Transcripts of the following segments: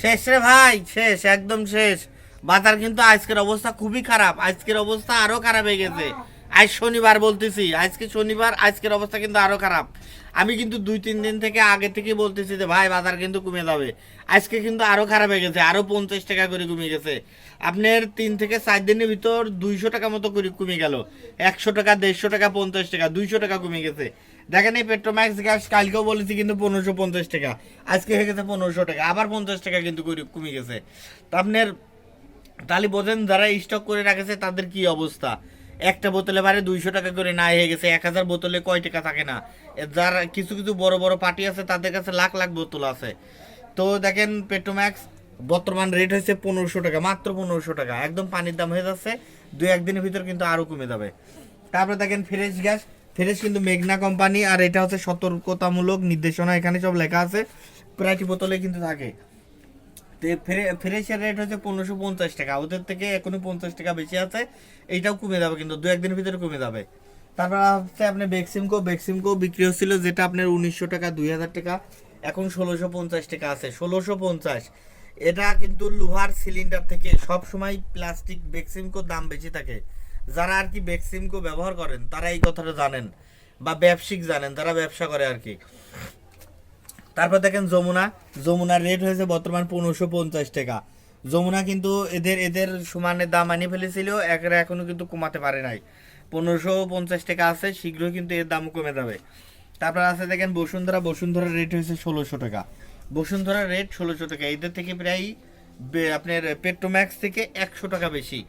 শেষ রে ভাই, শেষ, একদম শেষ। বাজার কিন্তু আজকের অবস্থা খুবই খারাপ। আজকের অবস্থা আরও খারাপ হয়ে গেছে। আজ শনিবার বলতেছি, আজকে শনিবার, আজকের অবস্থা কিন্তু আরও খারাপ। আমি কিন্তু দুই, তিন দিন থেকে আগে থেকে বলতেছি যে, ভাই, বাজার কিন্তু কমে যাবে। আজকে কিন্তু আরও খারাপ হয়ে গেছে, আরও পঞ্চাশ টাকা করে কমে গেছে। আপনার তিন থেকে চার দিনের ভিতর দুইশো টাকা মতো করে কমে গেল। একশো টাকা, দেড়শো টাকা, পঞ্চাশ টাকা, দুইশো টাকা কমে গেছে। দেখেন এই পেট্রোম্যাক্স গ্যাস কালকেও বলেছি কিন্তু পনেরোশো পঞ্চাশ টাকা, আজকে হয়ে গেছে পনেরোশো টাকা, আবার পঞ্চাশ টাকা কিন্তু কমে গেছে। তো আপনার, তাহলে বোঝেন যারা স্টক করে রাখেছে তাদের কি অবস্থা? একটা বোতলে বারে দুইশো টাকা করে না হয়ে গেছে, এক হাজার বোতলে কয় টাকা থাকে না? যার কিছু কিছু বড় বড় পার্টি আছে, তাদের কাছে লাখ লাখ বোতল আছে। তো দেখেন পেট্রোম্যাক্স বর্তমান রেট হয়েছে পনেরোশো টাকা, মাত্র পনেরোশো টাকা। একদম পানির দাম হয়ে যাচ্ছে, দুই একদিনের ভিতর কিন্তু আরও কমে যাবে। তারপরে দেখেন ফ্রেশ গ্যাস ফ্রেশ কিন্তু মেঘনা কোম্পানি আর এটা হচ্ছে সতর্কতামূলক নির্দেশনা, এখানে সব লেখা আছে। প্রায়টি বোতলে কিন্তু থাকে। ফ্রেশের রেট হচ্ছে পনেরোশো পঞ্চাশ টাকা। ওদের থেকে এখনও পঞ্চাশ টাকা বেশি আছে। এইটাও কমে যাবে কিন্তু দু একদিনের ভিতরে কমে যাবে। তারপর হচ্ছে আপনার বেক্সিমকো বেক্সিমকো বিক্রি হচ্ছিল যেটা আপনার উনিশশো টাকা, দুই হাজার টাকা। এখন ষোলোশো পঞ্চাশ টাকা আছে। ষোলোশো পঞ্চাশ। এটা কিন্তু লোহার সিলিন্ডার থেকে সব সময় প্লাস্টিক বেক্সিমকোর দাম বেশি থাকে। যারা আর কি বেক্সিমকো ব্যবহার করেন, তারা এই কথাটা জানেন বা ব্যবসায়িক জানেন, তারা ব্যবসা করে আর কি। তারপর দেখেন যমুনা। যমুনার রেট হয়েছে বর্তমান পনেরোশো পঞ্চাশ টাকা। যমুনা কিন্তু এদের এদের সমানের দাম আনিয়ে ফেলেছিল একরা এখনও কিন্তু কমাতে পারে নাই। পনেরোশো পঞ্চাশ টাকা আছে, শীঘ্রই কিন্তু এর দাম কমে যাবে। তারপর আছে দেখেন বসুন্ধরা। বসুন্ধরার রেট হয়েছে ষোলোশো টাকা। বসুন্ধরার রেট ষোলোশো টাকা। এদের থেকে প্রায় আপনার পেট্রোম্যাক্স থেকে একশো টাকা বেশি।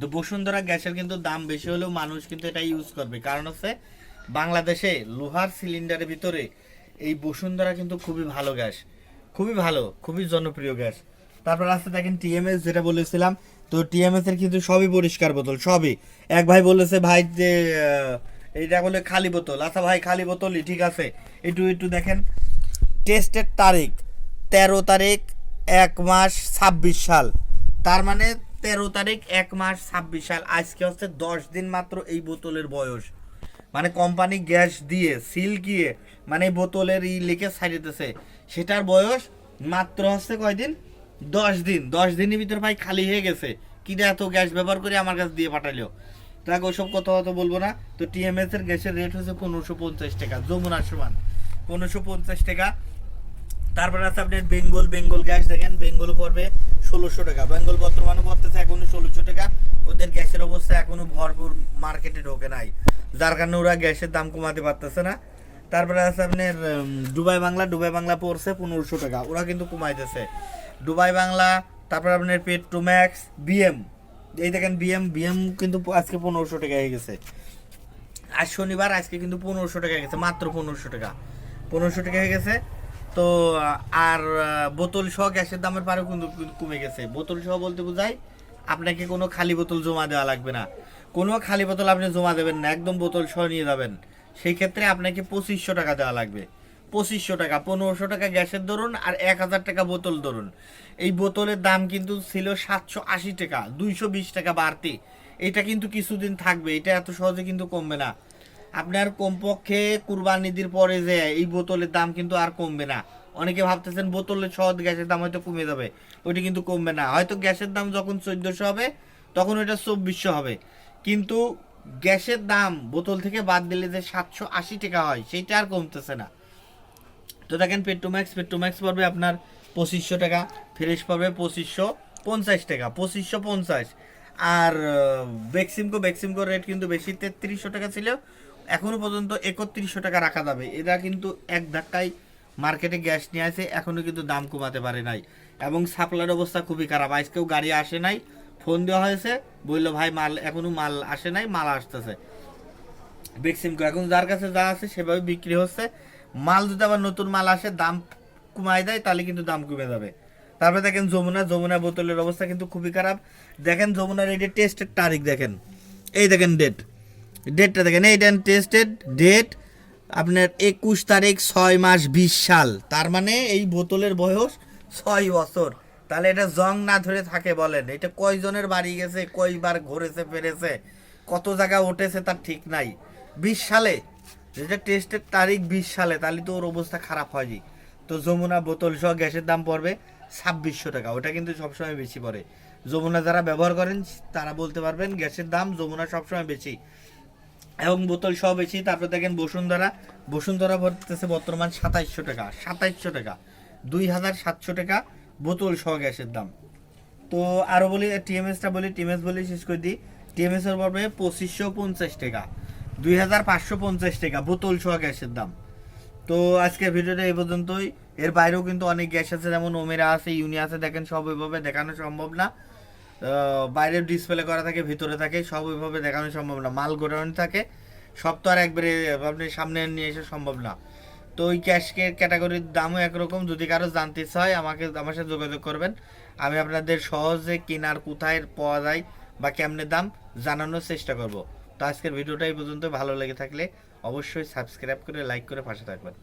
তো বসুন্ধরা গ্যাসের কিন্তু দাম বেশি হলেও মানুষ কিন্তু এটা ইউজ করবে। কারণ হচ্ছে বাংলাদেশে লোহার সিলিন্ডারের ভিতরে এই বসুন্ধরা কিন্তু খুবই ভালো গ্যাস। খুবই ভালো, খুবই জনপ্রিয় গ্যাস। তারপর আছে দেখেন টিএমএস যেটা বলেছিলাম, তো টিএমএস এর কিন্তু সবই পরিষ্কার বোতল, সবই। এক ভাই বলেছে, ভাই, যে এইটা বলে খালি বোতল। আচ্ছা ভাই, খালি বোতলই, ঠিক আছে। একটু একটু দেখেন। টেস্টের তারিখ, তেরো তারিখ, এক মাস, ছাব্বিশ সাল। তার মানে তেরো তারিখ, এক মাস, ছাব্বিশ সাল। আজকে হচ্ছে দশ দিন মাত্র এই বোতলের বয়স। মানে কোম্পানি গ্যাস দিয়ে, সিল গিয়ে মানে বোতলের ই লিখে সাইডেতেছে সেটার বয়স মাত্র হচ্ছে কয়দিন? দশ দিন। দশ দিনের ভিতরে ভাই খালি হয়ে গেছে। কিনা এত গ্যাস ব্যবহার করে আমার কাছে দিয়ে পাঠালেও তাকে ওইসব কথা হয়তো বলব না। তো টিএমএস এর গ্যাসের রেট হচ্ছে পনেরোশো পঞ্চাশ টাকা, যমুনা সমান। পনেরোশো পঞ্চাশ টাকা। তারপরে আছে আপনার বেঙ্গল বেঙ্গল গ্যাস দেখেন, বেঙ্গল পড়বে ষোলোশো টাকা। বেঙ্গল বর্তমানে পড়তেছে এখনও ষোলোশো টাকা। ওদের গ্যাসের অবস্থা এখনও ভরপুর মার্কেটে ঢোকে নাই। যার কারণে ওরা গ্যাসের দাম কমাতে পারতেছে না। তারপরে আছে আপনার দুবাই বাংলা দুবাই বাংলা পড়ছে পনেরোশো টাকা। ওরা কিন্তু কমাইতেছে। দুবাই বাংলা, তারপর আপনার পেট্রোম্যাক্স বিএম এই দেখেন বিএম বিএম কিন্তু আজকে পনেরোশো টাকা হয়ে গেছে। আজ শনিবার আজকে কিন্তু পনেরোশো টাকা গেছে, মাত্র পনেরোশো টাকা। পনেরোশো টাকা হয়ে গেছে। তো, আর, বোতল সহ গ্যাসের দামের কিন্তু কিন্তু কমে গেছে। বোতল সহ বলতে বোঝায় আপনাকে কোনো খালি বোতল জমা দেওয়া লাগবে না। কোনো খালি বোতল আপনি জমা দেবেন না, একদম বোতল সহ নিয়ে যাবেন। সেই ক্ষেত্রে আপনাকে পঁচিশশো টাকা দেওয়া লাগবে। পঁচিশশো টাকা, পনেরোশো টাকা গ্যাসের ধরুন আর এক হাজার টাকা বোতল ধরুন। এই বোতলের দাম কিন্তু ছিল সাতশো আশি টাকা, দুইশো বিশ টাকা বাড়তি। এটা কিন্তু কিছুদিন থাকবে, এটা এত সহজে কিন্তু কমবে না। আপনার কমপক্ষে কুরবানিদির পরে যে এই বোতলের দাম কিন্তু আর কমবে না। অনেকে ভাবতেছেন বোতলের সহজ গ্যাসের দাম হয়তো কমে যাবে। ওইটা কিন্তু কমবে না। হয়তো গ্যাসের দাম যখন চোদ্দোশো হবে, তখন ওইটা চব্বিশশো হবে। কিন্তু গ্যাসের দাম বোতল থেকে বাদ দিলে যে সাতশো আশি টাকা হয়, সেইটা আর কমতেছে না। তো দেখেন, পেট্রোম্যাক্স পেট্রোম্যাক্স পড়বে আপনার পঁচিশশো টাকা, ফ্রেশ পড়বে পঁচিশশো পঞ্চাশ টাকা, পঁচিশশো পঞ্চাশ। আর বেক্সিমকো বেক্সিমকোর রেট কিন্তু বেশি, তেত্রিশশো টাকা ছিল। এখনও পর্যন্ত একত্রিশশো টাকা রাখা যাবে। এরা কিন্তু এক ধাক্কায় মার্কেটে গ্যাস নিয়ে আসে এখনও কিন্তু দাম কমাতে পারে নাই। এবং সাপ্লাইয়ের অবস্থা খুবই খারাপ। আজকেও গাড়ি আসে নাই, ফোন দেওয়া হয়েছে, বলল, ভাই, মাল এখনও মাল আসে নাই, মাল আসতেছে। বেক্সিমকো এখন যার কাছে যা আছে সেভাবে বিক্রি হচ্ছে। মাল যদি আবার নতুন মাল আসে, দাম কমায় দেয়, তাহলে কিন্তু দাম কমে যাবে। তারপরে দেখেন যমুনা যমুনা বোতলের অবস্থা কিন্তু খুবই খারাপ। দেখেন যমুনার এই টেস্টের তারিখ দেখেন। এই দেখেন ডেট ডেটটা দেখেন এই দেন টেস্টেড ডেট আপনার একুশ তারিখ ছয় মাস বিশ সাল। তার মানে এই বোতলের বয়স ছয় বছর। তাহলে এটা জং না ধরে থাকে বলেন। এটা কয়জনের বাড়ি গেছে, কয়বার ঘুরেছে, ফেরেছে, কত জায়গা উঠেছে তার ঠিক নাই। বিশ সালে, যেটা টেস্টের তারিখ বিশ সালে, তাহলে তো ওর অবস্থা খারাপ হয়নি। তো যমুনা বোতল সহ গ্যাসের দাম পড়বে ছাব্বিশশো টাকা। ওটা কিন্তু সবসময় বেশি পড়ে। যমুনা যারা ব্যবহার করেন, তারা বলতে পারবেন, গ্যাসের দাম যমুনা সবসময় বেশি। এবং বোতল সহ বেশি, তারপর দেখেন বসুন্ধরা। বসুন্ধরা পড়তেছে বর্তমান সাতাইশশো টাকা সাতাইশশো টাকা, দুই হাজার সাতশো টাকা বোতল সহ গ্যাসের দাম। তো আরও বলি, টিএমএসটা বলি, টিএমএস বলি শেষ করে দিই। টিএমএস এর পড়বে পঁচিশশো পঞ্চাশ টাকা, দুই হাজার পাঁচশো পঞ্চাশ টাকা বোতল সহ গ্যাসের দাম। তো আজকের ভিডিওটা এই পর্যন্তই। এর বাইরেও কিন্তু অনেক গ্যাস আছে, যেমন ওমেরা আছে, ইউনি আছে, দেখেন সব ওইভাবে দেখানো সম্ভব না। আহ, বাইরে ডিসপ্লে করা থাকে ভিতরে থাকে সব ওইভাবে দেখানো সম্ভব না। মাল গোডাউন থাকে সব তো আর একবারে আপনি সামনে নিয়ে এসে সম্ভব না। তো ওই ক্যাশকে ক্যাটাগরির দামও একরকম যদি কারও জানতে হয় আমাকে আমার সাথে যোগাযোগ করবেন। আমি আপনাদের সহজে কেনার কোথায় পাওয়া যায় বা কেমনে দাম জানানোর চেষ্টা করব। তো আজকের ভিডিওটা এই পর্যন্ত। ভালো লেগে থাকলে অবশ্যই সাবস্ক্রাইব করে লাইক করে পাশে থাকবেন।